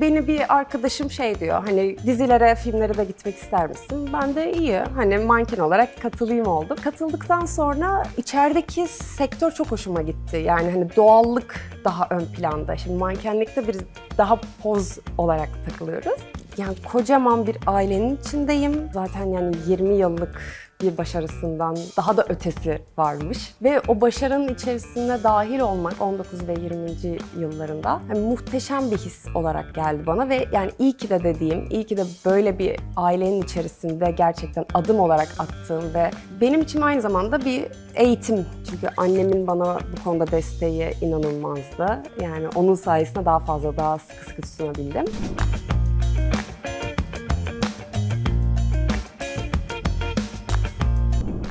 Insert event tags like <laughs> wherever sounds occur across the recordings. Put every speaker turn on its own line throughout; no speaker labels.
beni bir arkadaşım şey diyor hani dizilere, filmlere de gitmek ister misin? Ben de iyi hani manken olarak katılayım oldum. Katıldıktan sonra içerideki sektör çok hoşuma gitti. Yani hani doğallık daha ön planda. Şimdi mankenlikte bir daha poz olarak takılıyoruz. Yani kocaman bir ailenin içindeyim. Zaten yani 20 yıllık bir başarısından daha da ötesi varmış. Ve o başarının içerisine dahil olmak 19 ve 20. yıllarında yani muhteşem bir his olarak geldi bana ve yani iyi ki de dediğim, iyi ki de böyle bir ailenin içerisinde gerçekten adım olarak attığım ve benim için aynı zamanda bir eğitim. Çünkü annemin bana bu konuda desteği inanılmazdı. Yani onun sayesinde daha fazla, daha sıkı sıkı tutunabildim.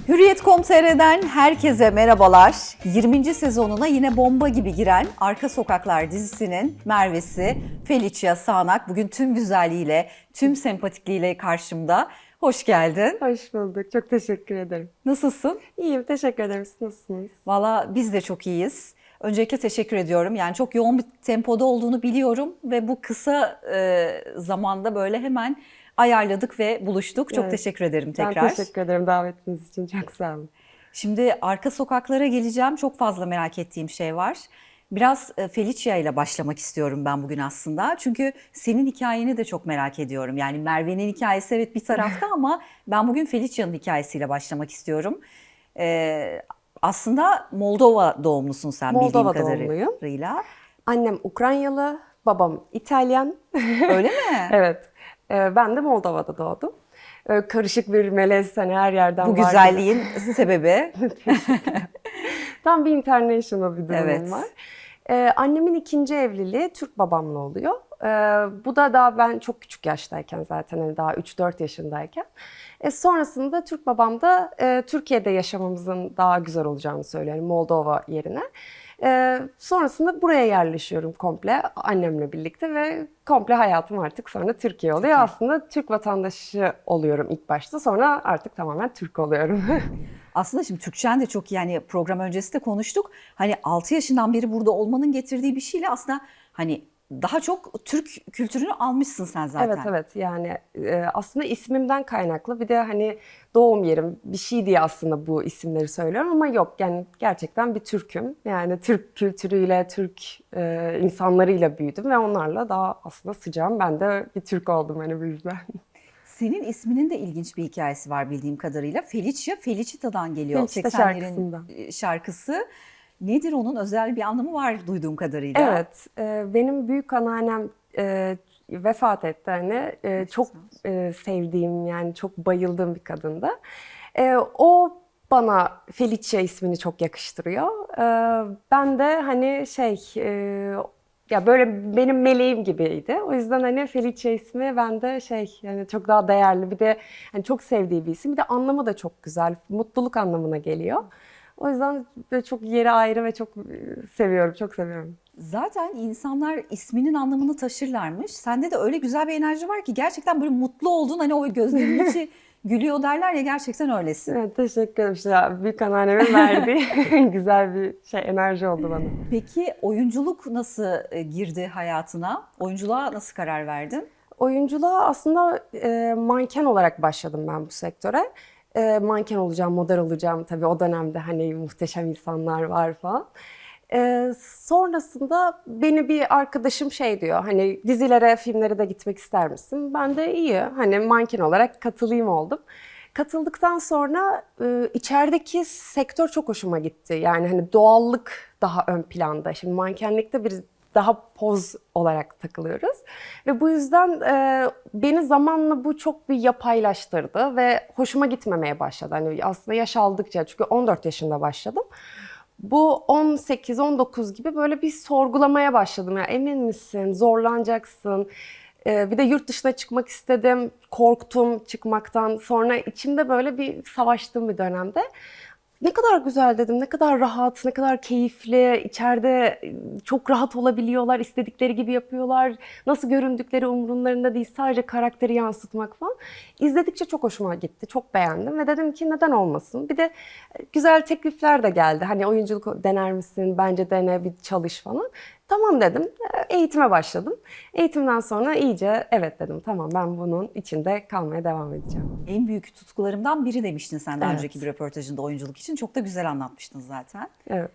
Hürriyet.com.tr'den herkese merhabalar. 20. sezonuna yine bomba gibi giren Arka Sokaklar dizisinin Merve'si Felicia Sağnak bugün tüm güzelliğiyle, tüm sempatikliğiyle karşımda. Hoş geldin.
Hoş bulduk. Çok teşekkür ederim.
Nasılsın?
İyiyim. Teşekkür ederim. Siz nasılsınız?
Valla biz de çok iyiyiz. Öncelikle teşekkür ediyorum. Yani çok yoğun bir tempoda olduğunu biliyorum ve bu kısa e, zamanda böyle hemen ayarladık ve buluştuk. Çok
Evet.
teşekkür ederim
Ben
tekrar.
teşekkür ederim davetiniz için. Çok sağ olun.
Şimdi arka sokaklara geleceğim. Çok fazla merak ettiğim şey var. Biraz e, Felicia ile başlamak istiyorum ben bugün aslında. Çünkü senin hikayeni de çok merak ediyorum. Yani Merve'nin hikayesi evet bir tarafta <laughs> ama ben bugün Felicia'nın hikayesiyle başlamak istiyorum. Ee, aslında Moldova doğumlusun sen
Moldova
bildiğim
doğumluyum.
kadarıyla.
Annem Ukraynalı, babam İtalyan.
Öyle <laughs> mi?
evet. Ee, Ben de Moldova'da doğdum. Ee, Karışık bir melez hani her yerden
Bu
var gibi.
güzelliğin <laughs> sebebi.
Tam bir international bir durumum
Evet.
var. Ee, annemin ikinci evliliği Türk babamla oluyor. Ee, bu da daha ben çok küçük yaştayken zaten hani daha 3-4 yaşındayken. E, sonrasında Türk babam da e, Türkiye'de yaşamamızın daha güzel olacağını söylüyor yani Moldova yerine. E, sonrasında buraya yerleşiyorum komple annemle birlikte ve komple hayatım artık sonra Türkiye oluyor.
Türkiye.
Aslında Türk vatandaşı oluyorum ilk başta sonra artık tamamen Türk oluyorum. <laughs>
Aslında şimdi Türkçen de çok yani program öncesi de konuştuk. Hani 6 yaşından beri burada olmanın getirdiği bir şeyle aslında hani daha çok Türk kültürünü almışsın sen zaten.
Evet evet yani e, aslında ismimden kaynaklı bir de hani doğum yerim bir şey diye aslında bu isimleri söylüyorum ama yok yani gerçekten bir Türk'üm. Yani Türk kültürüyle, Türk e, insanlarıyla büyüdüm ve onlarla daha aslında sıcağım. Ben de bir Türk oldum hani bu yüzden.
Senin isminin de ilginç bir hikayesi var bildiğim kadarıyla. Felicia, Felicita'dan geliyor.
Felicita
80'lerin
şarkısından.
şarkısı. Nedir onun özel bir anlamı var duyduğum kadarıyla.
Evet, e, benim büyük anneannem e, vefat etti hani E, çok e, sevdiğim yani çok bayıldığım bir kadındı. E, o bana Felicia ismini çok yakıştırıyor. E, ben de hani şey e, ya böyle benim meleğim gibiydi. O yüzden hani Felicia ismi bende şey yani çok daha değerli. Bir de hani çok sevdiği bir isim. Bir de anlamı da çok güzel. Mutluluk anlamına geliyor. O yüzden böyle çok yeri ayrı ve çok e, seviyorum, çok seviyorum.
Zaten insanlar isminin anlamını taşırlarmış. Sende de öyle güzel bir enerji var ki gerçekten böyle mutlu oldun. Hani o gözlerinin içi <laughs> gülüyor derler ya gerçekten öylesin.
Evet, teşekkür ederim. İşte büyük anneannemin verdiği güzel bir şey, enerji oldu bana.
Peki oyunculuk nasıl e, girdi hayatına? Oyunculuğa nasıl karar verdin?
Oyunculuğa aslında e, manken olarak başladım ben bu sektöre. E, manken olacağım, model olacağım. Tabii o dönemde hani muhteşem insanlar var falan. E, sonrasında beni bir arkadaşım şey diyor hani dizilere, filmlere de gitmek ister misin? Ben de iyi hani manken olarak katılayım oldum. Katıldıktan sonra e, içerideki sektör çok hoşuma gitti. Yani hani doğallık daha ön planda. Şimdi mankenlikte bir daha poz olarak takılıyoruz. Ve bu yüzden e, beni zamanla bu çok bir yapaylaştırdı ve hoşuma gitmemeye başladı. Hani aslında yaş aldıkça çünkü 14 yaşında başladım. Bu 18-19 gibi böyle bir sorgulamaya başladım. Ya emin misin? Zorlanacaksın. Ee, bir de yurt dışına çıkmak istedim. Korktum çıkmaktan. Sonra içimde böyle bir savaştığım bir dönemde. Ne kadar güzel dedim, ne kadar rahat, ne kadar keyifli, içeride çok rahat olabiliyorlar, istedikleri gibi yapıyorlar. Nasıl göründükleri umurlarında değil, sadece karakteri yansıtmak falan. İzledikçe çok hoşuma gitti, çok beğendim ve dedim ki neden olmasın. Bir de güzel teklifler de geldi. Hani oyunculuk dener misin, bence dene, bir çalış falan. Tamam dedim. E, Eğitime başladım. Eğitimden sonra iyice evet dedim. Tamam ben bunun içinde kalmaya devam edeceğim.
En büyük tutkularımdan biri demiştin sen daha
Evet.
önceki bir röportajında oyunculuk için. Çok da güzel anlatmıştın zaten.
Evet.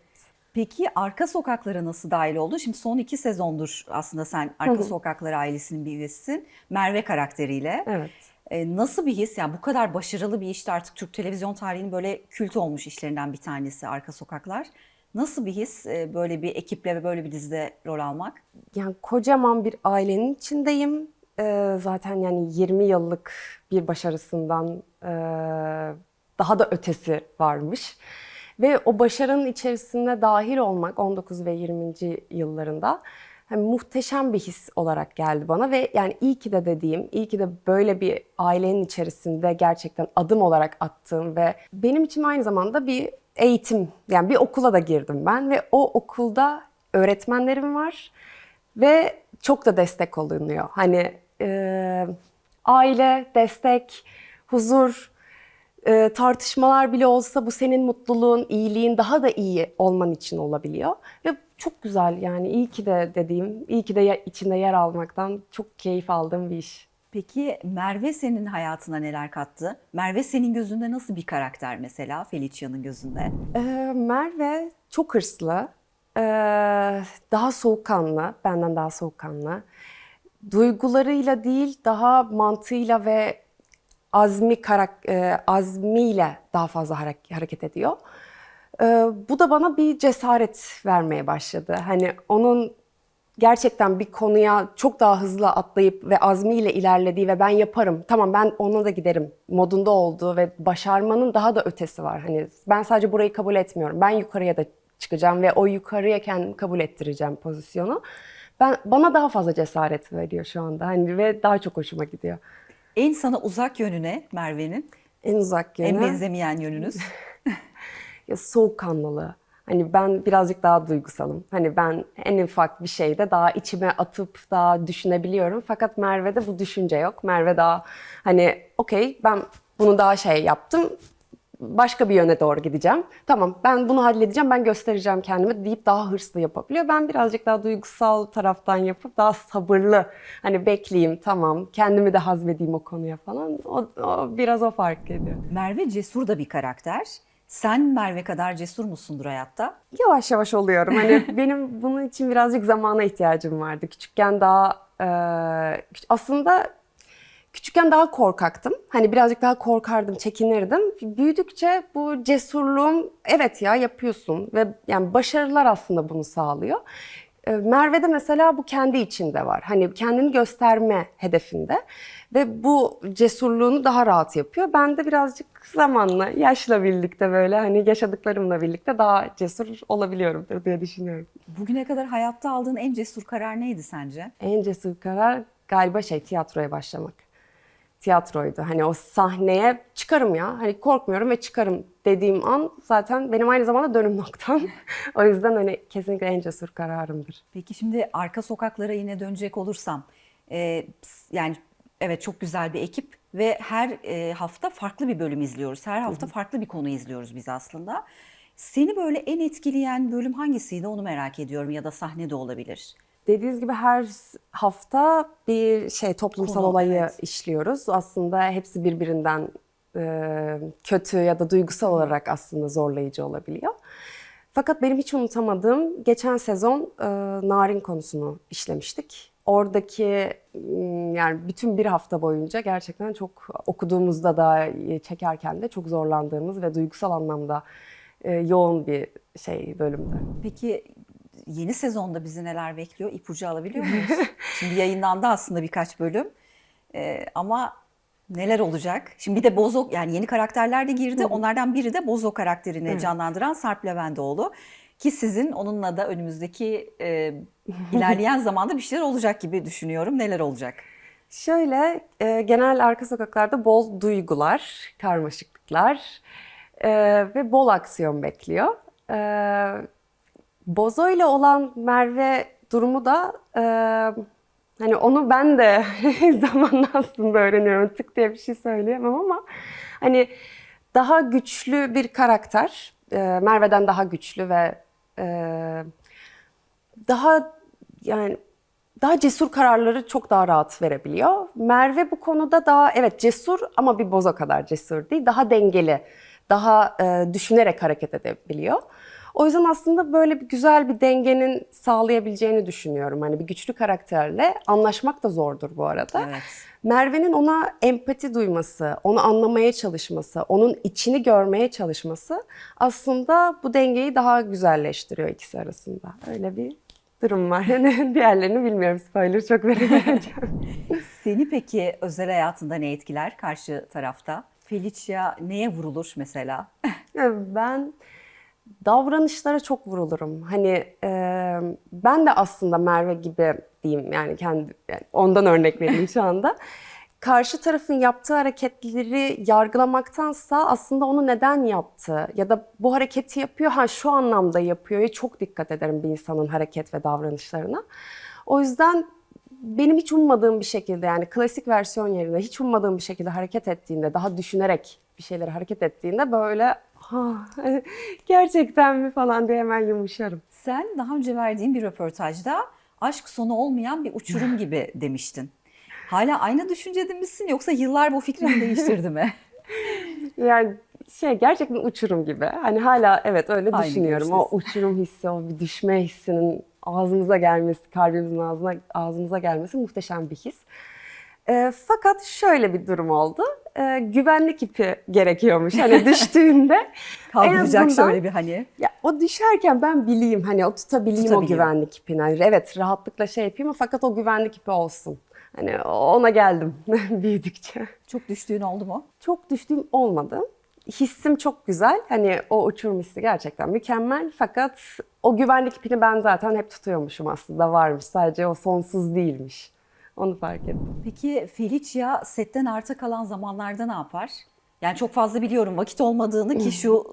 Peki Arka Sokaklara nasıl dahil oldun? Şimdi son iki sezondur aslında sen Arka Sokakları ailesinin bir üyesisin. Merve karakteriyle.
Evet.
E, nasıl bir his? Yani bu kadar başarılı bir işte artık Türk televizyon tarihinin böyle kült olmuş işlerinden bir tanesi Arka Sokaklar. Nasıl bir his e, böyle bir ekiple ve böyle bir dizide rol almak?
Yani kocaman bir ailenin içindeyim. Ee, zaten yani 20 yıllık bir başarısından e, daha da ötesi varmış. Ve o başarının içerisinde dahil olmak 19 ve 20. yıllarında hani muhteşem bir his olarak geldi bana ve yani iyi ki de dediğim, iyi ki de böyle bir ailenin içerisinde gerçekten adım olarak attığım ve benim için aynı zamanda bir eğitim, yani bir okula da girdim ben ve o okulda öğretmenlerim var ve çok da destek olunuyor. Hani e, aile, destek, huzur, e, tartışmalar bile olsa bu senin mutluluğun, iyiliğin daha da iyi olman için olabiliyor. Ve çok güzel yani iyi ki de dediğim, iyi ki de içinde yer almaktan çok keyif aldığım bir iş.
Peki Merve senin hayatına neler kattı? Merve senin gözünde nasıl bir karakter mesela Felicia'nın gözünde?
Ee, Merve çok hırslı, ee, daha soğukkanlı, benden daha soğukkanlı. Duygularıyla değil, daha mantığıyla ve azmi karak e, azmiyle daha fazla hare- hareket ediyor. Ee, bu da bana bir cesaret vermeye başladı. Hani onun gerçekten bir konuya çok daha hızlı atlayıp ve azmiyle ilerlediği ve ben yaparım, tamam ben ona da giderim modunda olduğu ve başarmanın daha da ötesi var. Hani ben sadece burayı kabul etmiyorum. Ben yukarıya da çıkacağım ve o yukarıya kendim kabul ettireceğim pozisyonu. Ben bana daha fazla cesaret veriyor şu anda. Hani ve daha çok hoşuma gidiyor.
En sana uzak yönü ne Merve'nin?
En uzak yönü
En benzemeyen yönünüz? <laughs>
ya soğukkanlılığı. Hani ben birazcık daha duygusalım. Hani ben en ufak bir şeyde daha içime atıp daha düşünebiliyorum. Fakat Merve'de bu düşünce yok. Merve daha hani okey ben bunu daha şey yaptım. Başka bir yöne doğru gideceğim. Tamam ben bunu halledeceğim, ben göstereceğim kendimi deyip daha hırslı yapabiliyor. Ben birazcık daha duygusal taraftan yapıp daha sabırlı. Hani bekleyeyim tamam kendimi de hazmedeyim o konuya falan. O, o biraz o fark ediyor.
Merve cesur da bir karakter. Sen Merve kadar cesur musundur hayatta?
Yavaş yavaş oluyorum. Hani <laughs> benim bunun için birazcık zamana ihtiyacım vardı. Küçükken daha e, aslında küçükken daha korkaktım. Hani birazcık daha korkardım, çekinirdim. Büyüdükçe bu cesurluğum evet ya yapıyorsun ve yani başarılar aslında bunu sağlıyor. E, Merve'de mesela bu kendi içinde var. Hani kendini gösterme hedefinde ve bu cesurluğunu daha rahat yapıyor. Ben de birazcık zamanla, yaşla birlikte böyle hani yaşadıklarımla birlikte daha cesur olabiliyorumdur diye düşünüyorum.
Bugüne kadar hayatta aldığın en cesur karar neydi sence?
En cesur karar galiba şey tiyatroya başlamak. Tiyatroydu. Hani o sahneye çıkarım ya. Hani korkmuyorum ve çıkarım dediğim an zaten benim aynı zamanda dönüm noktam. <laughs> o yüzden hani kesinlikle en cesur kararımdır.
Peki şimdi arka sokaklara yine dönecek olursam, e, yani evet çok güzel bir ekip ve her e, hafta farklı bir bölüm izliyoruz. Her hafta farklı bir konu izliyoruz biz aslında. Seni böyle en etkileyen bölüm hangisiydi onu merak ediyorum ya da sahnede olabilir.
Dediğiniz gibi her hafta bir şey toplumsal
Konu,
olayı
evet.
işliyoruz. Aslında hepsi birbirinden e, kötü ya da duygusal olarak aslında zorlayıcı olabiliyor. Fakat benim hiç unutamadığım geçen sezon e, narin konusunu işlemiştik. Oradaki yani bütün bir hafta boyunca gerçekten çok okuduğumuzda da çekerken de çok zorlandığımız ve duygusal anlamda e, yoğun bir şey bölümdü.
Peki yeni sezonda bizi neler bekliyor? İpucu alabiliyor <laughs> muyuz? Şimdi yayınlandı aslında birkaç bölüm. Ee, ama neler olacak? Şimdi bir de Bozo yani yeni karakterler de girdi. Onlardan biri de Bozo karakterini canlandıran Sarp Leventoğlu. Ki sizin onunla da önümüzdeki e, <laughs> ilerleyen zamanda bir şeyler olacak gibi düşünüyorum. Neler olacak?
Şöyle, e, genel arka sokaklarda bol duygular, karmaşıklıklar e, ve bol aksiyon bekliyor. E, Bozo ile olan Merve durumu da e, hani onu ben de <laughs> zamanla aslında öğreniyorum. Tık diye bir şey söyleyemem ama hani daha güçlü bir karakter. E, Merve'den daha güçlü ve e, daha yani daha cesur kararları çok daha rahat verebiliyor. Merve bu konuda daha evet cesur ama bir boza kadar cesur değil. Daha dengeli, daha e, düşünerek hareket edebiliyor. O yüzden aslında böyle bir güzel bir dengenin sağlayabileceğini düşünüyorum. Hani bir güçlü karakterle anlaşmak da zordur bu arada.
Evet.
Merve'nin ona empati duyması, onu anlamaya çalışması, onun içini görmeye çalışması aslında bu dengeyi daha güzelleştiriyor ikisi arasında. Öyle bir durum var. Yani <laughs> <laughs> diğerlerini bilmiyorum. Spoiler çok veremeyeceğim. <laughs>
Seni peki özel hayatında ne etkiler karşı tarafta? Felicia neye vurulur mesela?
ben davranışlara çok vurulurum. Hani e, ben de aslında Merve gibi diyeyim yani kendi yani ondan örnek vereyim şu anda. <laughs> Karşı tarafın yaptığı hareketleri yargılamaktansa aslında onu neden yaptı ya da bu hareketi yapıyor ha şu anlamda yapıyor çok dikkat ederim bir insanın hareket ve davranışlarına. O yüzden benim hiç ummadığım bir şekilde yani klasik versiyon yerine hiç ummadığım bir şekilde hareket ettiğinde, daha düşünerek bir şeyleri hareket ettiğinde böyle <laughs> gerçekten mi falan diye hemen yumuşarım.
Sen daha önce verdiğin bir röportajda aşk sonu olmayan bir uçurum <laughs> gibi demiştin. Hala aynı düşüncede misin yoksa yıllar bu fikrini değiştirdi mi? <laughs>
Yani şey gerçekten uçurum gibi. Hani hala evet öyle
Aynı
düşünüyorum. O
görüştesin.
uçurum hissi, o bir düşme hissinin ağzımıza gelmesi, kalbimizin ağzına, ağzımıza gelmesi muhteşem bir his. Ee, fakat şöyle bir durum oldu. Ee, güvenlik ipi gerekiyormuş. Hani <laughs> düştüğünde
Kaldıracak şöyle bir hani.
Ya o düşerken ben bileyim hani o tutabileyim o
Tutabiliyor.
güvenlik ipini. Hani evet rahatlıkla şey yapayım fakat o güvenlik ipi olsun. Hani ona geldim <laughs> büyüdükçe.
Çok düştüğün oldu mu?
Çok düştüğüm olmadı. Hissim çok güzel. Hani o uçurum hissi gerçekten mükemmel. Fakat o güvenlik ipini ben zaten hep tutuyormuşum aslında varmış. Sadece o sonsuz değilmiş. Onu fark ettim.
Peki Felicia setten arta kalan zamanlarda ne yapar? Yani çok fazla biliyorum vakit olmadığını ki <laughs> şu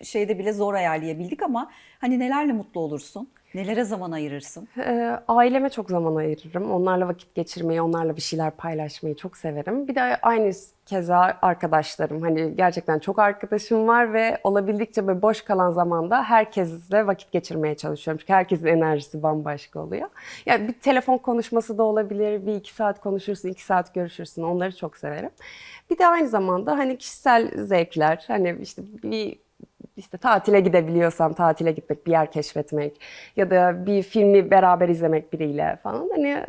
e, şeyde bile zor ayarlayabildik ama hani nelerle mutlu olursun? Nelere zaman ayırırsın?
Ee, aileme çok zaman ayırırım. Onlarla vakit geçirmeyi, onlarla bir şeyler paylaşmayı çok severim. Bir de aynı keza arkadaşlarım. Hani gerçekten çok arkadaşım var ve olabildikçe böyle boş kalan zamanda herkesle vakit geçirmeye çalışıyorum. Çünkü herkesin enerjisi bambaşka oluyor. Yani bir telefon konuşması da olabilir. Bir iki saat konuşursun, iki saat görüşürsün. Onları çok severim. Bir de aynı zamanda hani kişisel zevkler. Hani işte bir işte tatile gidebiliyorsam tatile gitmek, bir yer keşfetmek ya da bir filmi beraber izlemek biriyle falan. Hani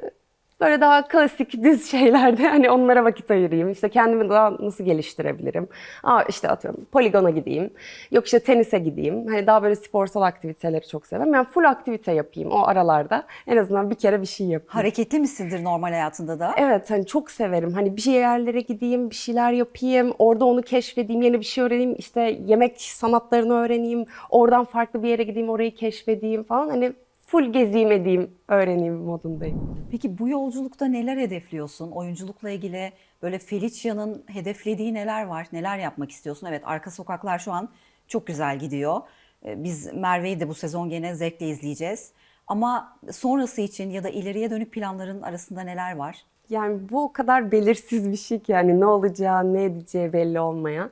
böyle daha klasik düz şeylerde <laughs> hani onlara vakit ayırayım. İşte kendimi daha nasıl geliştirebilirim? Aa işte atıyorum poligona gideyim. Yok işte tenise gideyim. Hani daha böyle sporsal aktiviteleri çok severim. Yani full aktivite yapayım o aralarda. En azından bir kere bir şey yapayım.
Hareketli misindir normal hayatında da?
Evet hani çok severim. Hani bir şey yerlere gideyim, bir şeyler yapayım, orada onu keşfedeyim, yeni bir şey öğreneyim, işte yemek sanatlarını öğreneyim, oradan farklı bir yere gideyim, orayı keşfedeyim falan. Hani full gezeyim edeyim, öğreneyim modundayım.
Peki bu yolculukta neler hedefliyorsun? Oyunculukla ilgili böyle Felicia'nın hedeflediği neler var? Neler yapmak istiyorsun? Evet Arka Sokaklar şu an çok güzel gidiyor. Ee, Biz Merve'yi de bu sezon gene zevkle izleyeceğiz. Ama sonrası için ya da ileriye dönük planların arasında neler var?
Yani bu o kadar belirsiz bir şey ki yani ne olacağı, ne edeceği belli olmayan.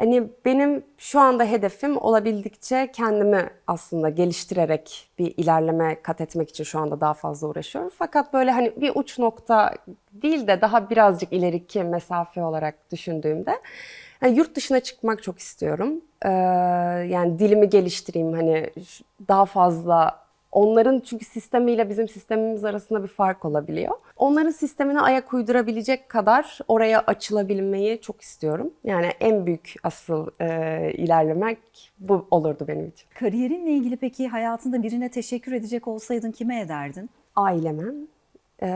Hani benim şu anda hedefim olabildikçe kendimi aslında geliştirerek bir ilerleme kat etmek için şu anda daha fazla uğraşıyorum. Fakat böyle hani bir uç nokta değil de daha birazcık ileriki mesafe olarak düşündüğümde yani yurt dışına çıkmak çok istiyorum. Ee, yani dilimi geliştireyim hani daha fazla Onların çünkü sistemiyle bizim sistemimiz arasında bir fark olabiliyor. Onların sistemine ayak uydurabilecek kadar oraya açılabilmeyi çok istiyorum. Yani en büyük asıl e, ilerlemek bu olurdu benim için.
Kariyerinle ilgili peki hayatında birine teşekkür edecek olsaydın kime ederdin?
Aileme. E,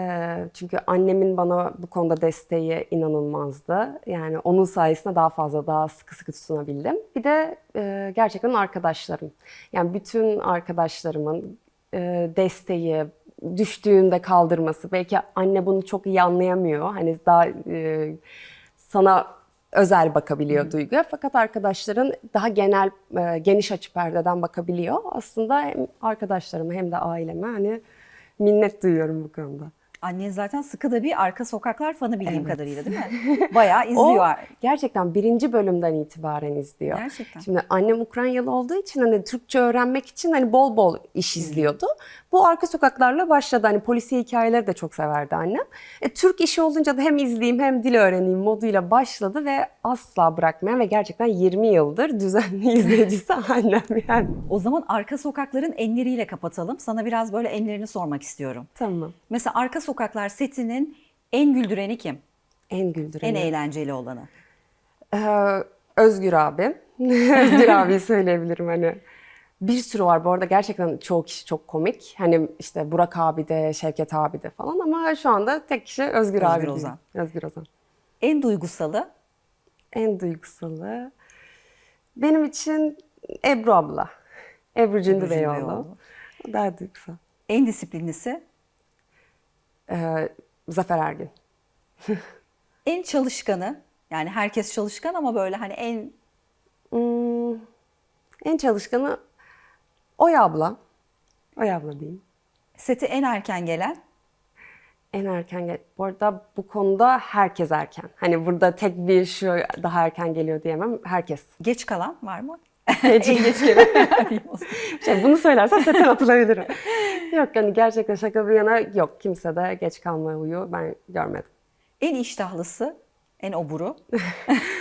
çünkü annemin bana bu konuda desteği inanılmazdı. Yani onun sayesinde daha fazla, daha sıkı sıkı tutunabildim. Bir de e, gerçekten arkadaşlarım. Yani bütün arkadaşlarımın desteği, düştüğünde kaldırması. Belki anne bunu çok iyi anlayamıyor. Hani daha e, sana özel bakabiliyor duyguya. Fakat arkadaşların daha genel, e, geniş açı perdeden bakabiliyor. Aslında hem arkadaşlarıma hem de aileme hani minnet duyuyorum bu konuda.
Annen zaten sıkı da bir arka sokaklar fanı bildiğim kadarıyla değil mi? Bayağı <laughs> izliyor.
O gerçekten birinci bölümden itibaren izliyor.
Gerçekten.
Şimdi annem Ukraynalı olduğu için hani Türkçe öğrenmek için hani bol bol iş izliyordu. Bu arka sokaklarla başladı. Hani polisiye hikayeleri de çok severdi annem. E, Türk işi olunca da hem izleyeyim hem dil öğreneyim moduyla başladı ve asla bırakmayan ve gerçekten 20 yıldır düzenli <laughs> izleyicisi annem yani.
O zaman arka sokakların enleriyle kapatalım. Sana biraz böyle enlerini sormak istiyorum.
Tamam.
Mesela arka sokaklar setinin en güldüreni kim?
En güldüreni.
En eğlenceli olanı.
Ee, Özgür abi. <laughs> Özgür abi söyleyebilirim hani. Bir sürü var bu arada gerçekten çoğu kişi çok komik. Hani işte Burak abi de, Şevket abi de falan ama şu anda tek kişi Özgür, abi. diyeyim.
Ozan.
Özgür Ozan.
En duygusalı.
En duygusalı. Benim için Ebru abla. Ebru Cündü
Cündü
Beyoğlu.
Beyoğlu.
O Daha duygusal.
En disiplinlisi.
Ee, Zafer Ergin. <laughs>
En çalışkanı. Yani herkes çalışkan ama böyle hani en
Hmm, en çalışkanı Oya abla. Oya abla diyeyim.
seti en erken gelen.
En erken gel. Bu arada bu konuda herkes erken. Hani burada tek bir şu daha erken geliyor diyemem. Herkes.
Geç kalan var mı?
Geç-
en geç gelen.
Şey, bunu söylersem setten atılabilirim. <laughs> yok hani gerçekten şaka bir yana yok. Kimse de geç kalma huyu ben görmedim.
en iştahlısı. En oburu. <laughs>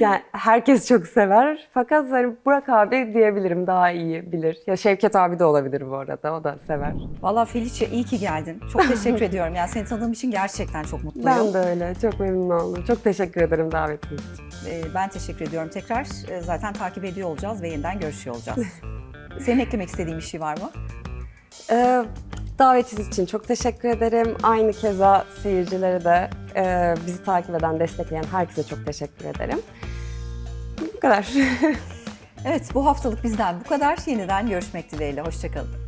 Yani herkes çok sever. Fakat hani Burak abi diyebilirim daha iyi bilir. Ya Şevket abi de olabilir bu arada. O da sever.
Valla Felicia iyi ki geldin. Çok teşekkür <laughs> ediyorum. Yani seni tanıdığım için gerçekten çok mutluyum.
Ben de öyle. Çok memnun oldum. Çok teşekkür ederim davetiniz için.
Ee, Ben teşekkür ediyorum tekrar. Ee, Zaten takip ediyor olacağız ve yeniden görüşüyor olacağız. <laughs> Senin eklemek istediğin bir şey var mı?
Ee, davetiniz için çok teşekkür ederim. Aynı keza seyircilere de e, bizi takip eden, destekleyen herkese çok teşekkür ederim. Kadar. <laughs>
Evet bu haftalık bizden bu kadar. Yeniden görüşmek dileğiyle. Hoşçakalın.